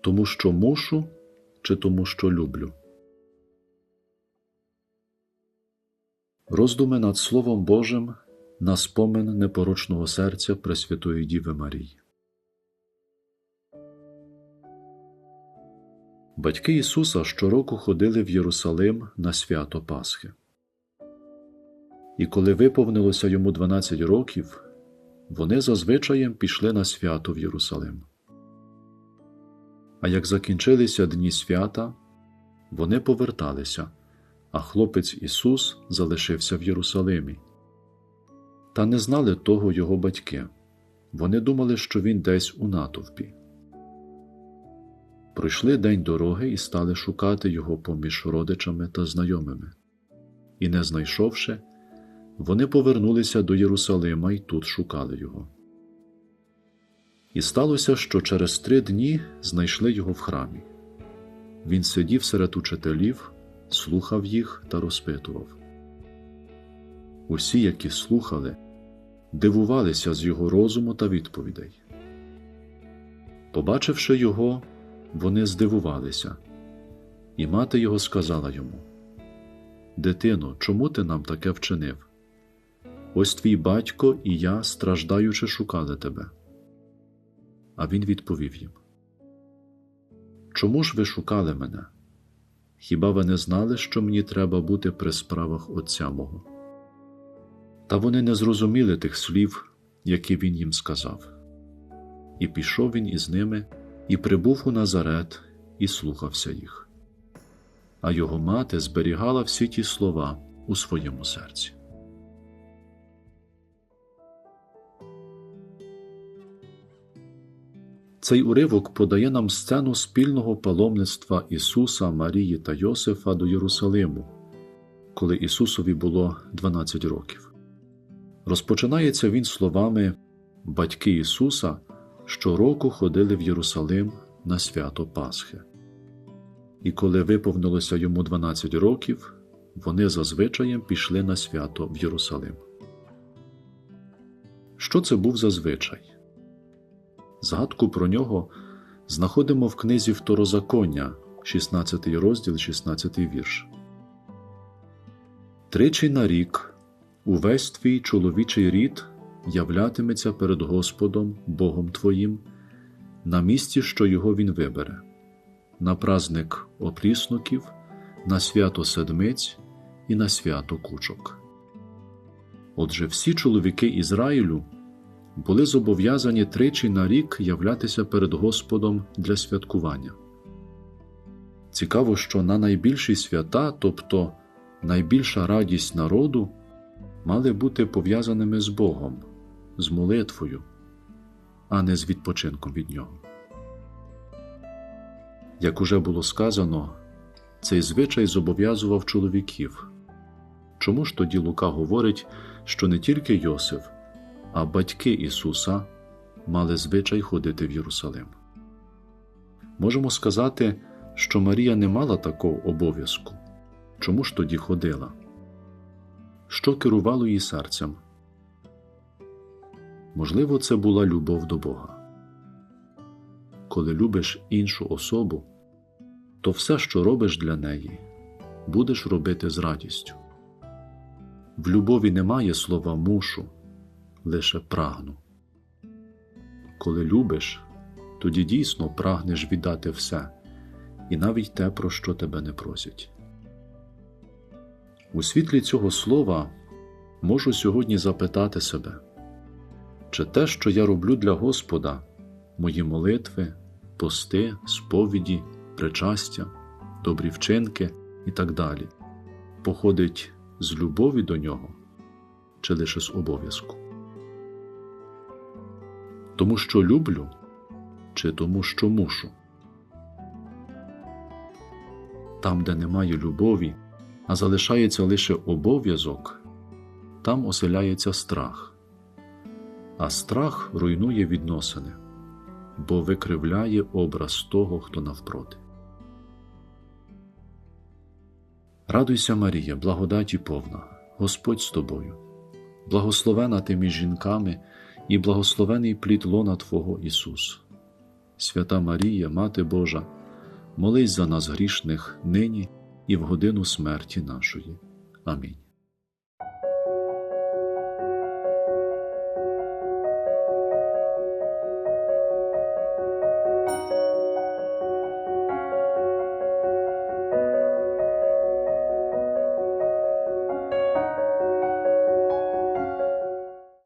Тому що мушу чи тому, що люблю? Роздуми над Словом Божим на спомин непорочного серця Пресвятої Діви Марії. Батьки Ісуса щороку ходили в Єрусалим на свято Пасхи. І коли виповнилося йому 12 років, вони за пішли на свято в Єрусалим. А як закінчилися дні свята, вони поверталися, а хлопець Ісус залишився в Єрусалимі. Та не знали того його батьки. Вони думали, що він десь у натовпі. Пройшли день дороги і стали шукати його поміж родичами та знайомими. І, не знайшовши, вони повернулися до Єрусалима і тут шукали його. І сталося, що через три дні знайшли його в храмі. Він сидів серед учителів, слухав їх та розпитував. Усі, які слухали, дивувалися з його розуму та відповідей. Побачивши його, вони здивувалися, і мати його сказала йому: Дитино, чому ти нам таке вчинив? Ось твій батько і я, страждаючи, шукали тебе. А він відповів їм: Чому ж ви шукали мене? Хіба ви не знали, що мені треба бути при справах Отця мого? Та вони не зрозуміли тих слів, які він їм сказав. І пішов він із ними, і прибув у Назарет, і слухався їх. А його мати зберігала всі ті слова у своєму серці. Цей уривок подає нам сцену спільного паломництва Ісуса, Марії та Йосифа до Єрусалиму, коли Ісусові було 12 років. Розпочинається він словами Батьки Ісуса щороку ходили в Єрусалим на свято Пасхи. І коли виповнилося йому 12 років, вони зазвичаєм пішли на свято в Єрусалим. Що це був за звичай? Згадку про нього знаходимо в книзі Второзаконня, 16 розділ, 16 вірш. Тричі на рік увесь твій чоловічий рід являтиметься перед Господом, Богом Твоїм, на місці, що його Він вибере, на праздник опліснуків, на свято седмиць і на свято кучок. Отже, всі чоловіки Ізраїлю були зобов'язані тричі на рік являтися перед Господом для святкування. Цікаво, що на найбільші свята, тобто найбільша радість народу, мали бути пов'язаними з Богом, з молитвою, а не з відпочинком від Нього. Як уже було сказано, цей звичай зобов'язував чоловіків. Чому ж тоді Лука говорить, що не тільки Йосиф, а батьки Ісуса мали звичай ходити в Єрусалим? Можемо сказати, що Марія не мала такого обов'язку. Чому ж тоді ходила? Що керувало її серцем? Можливо, це була любов до Бога. Коли любиш іншу особу, то все, що робиш для неї, будеш робити з радістю. В любові немає слова мушу, лише прагну. Коли любиш, тоді дійсно прагнеш віддати все, і навіть те, про що тебе не просять. У світлі цього слова можу сьогодні запитати себе, чи те, що я роблю для Господа, мої молитви, пости, сповіді, причастя, добрі вчинки і так далі, походить з любові до нього чи лише з обов'язку? Тому що люблю, чи тому, що мушу? Там, де немає любові, а залишається лише обов'язок, там оселяється страх, а страх руйнує відносини, бо викривляє образ того, хто навпроти. Радуйся, Марія, благодаті повна, Господь з тобою, благословена ти між жінками і благословений плід лона Твого Ісус. Свята Марія, Мати Божа, молись за нас грішних нині і в годину смерті нашої. Амінь.